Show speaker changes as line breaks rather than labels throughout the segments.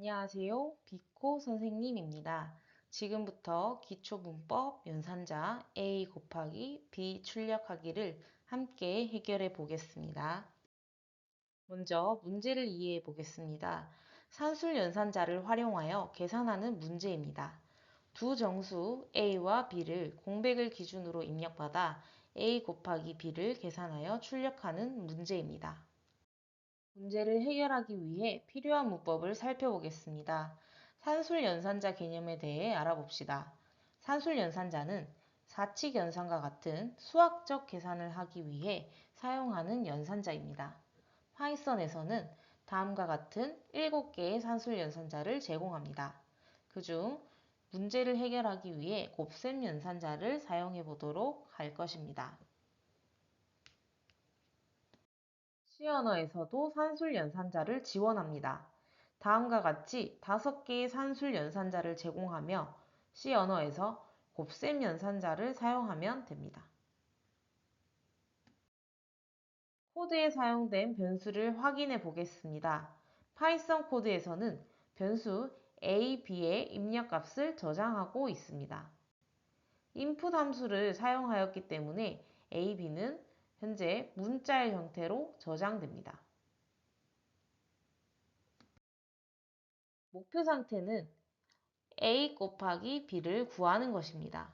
안녕하세요. 비코 선생님입니다. 지금부터 기초 문법 연산자 a 곱하기 b 출력하기를 함께 해결해 보겠습니다. 먼저 문제를 이해해 보겠습니다. 산술 연산자를 활용하여 계산하는 문제입니다. 두 정수 a와 b를 공백을 기준으로 입력받아 a 곱하기 b를 계산하여 출력하는 문제입니다. 문제를 해결하기 위해 필요한 문법을 살펴보겠습니다. 산술 연산자 개념에 대해 알아봅시다. 산술 연산자는 사칙 연산과 같은 수학적 계산을 하기 위해 사용하는 연산자입니다. 파이썬에서는 다음과 같은 7개의 산술 연산자를 제공합니다. 그중 문제를 해결하기 위해 곱셈 연산자를 사용해 보도록 할 것입니다. C 언어에서도 산술 연산자를 지원합니다. 다음과 같이 5개의 산술 연산자를 제공하며 C 언어에서 곱셈 연산자를 사용하면 됩니다. 코드에 사용된 변수를 확인해 보겠습니다. 파이썬 코드에서는 변수 a, b의 입력값을 저장하고 있습니다. input 함수를 사용하였기 때문에 a, b는 현재 문자의 형태로 저장됩니다. 목표 상태는 a 곱하기 b를 구하는 것입니다.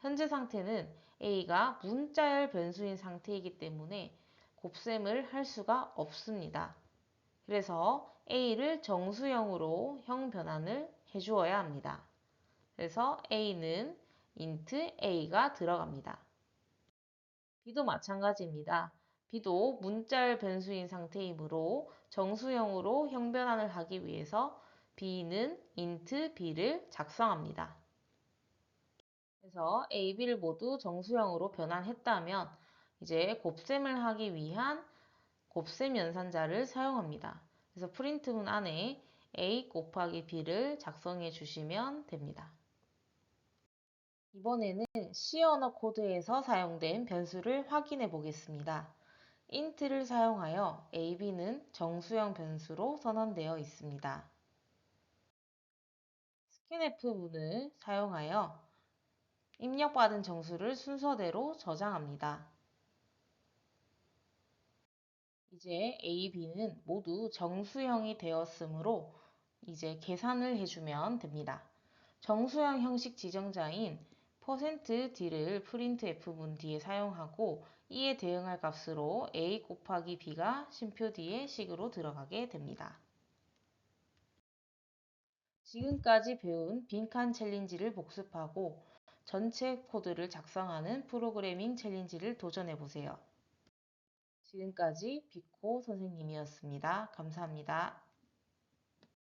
현재 상태는 a가 문자열 변수인 상태이기 때문에 곱셈을 할 수가 없습니다. 그래서 a를 정수형으로 형 변환을 해주어야 합니다. 그래서 a는 int a가 들어갑니다. B도 마찬가지입니다. b도 문자열 변수인 상태이므로 정수형으로 형변환을 하기 위해서 b는 int b를 작성합니다. 그래서 a, b를 모두 정수형으로 변환했다면 이제 곱셈을 하기 위한 곱셈 연산자를 사용합니다. 그래서 프린트문 안에 a 곱하기 b를 작성해 주시면 됩니다. 이번에는 C 언어 코드에서 사용된 변수를 확인해 보겠습니다. int를 사용하여 ab는 정수형 변수로 선언되어 있습니다. scanf 문을 사용하여 입력받은 정수를 순서대로 저장합니다. 이제 A, B는 모두 정수형이 되었으므로 이제 계산을 해주면 됩니다. 정수형 형식 지정자인 %d를 printf 문 뒤에 사용하고 이에 대응할 값으로 a 곱하기 b가 심표 뒤에 식으로 들어가게 됩니다. 지금까지 배운 빈칸 챌린지를 복습하고 전체 코드를 작성하는 프로그래밍 챌린지를 도전해 보세요. 지금까지 비코 선생님이었습니다. 감사합니다.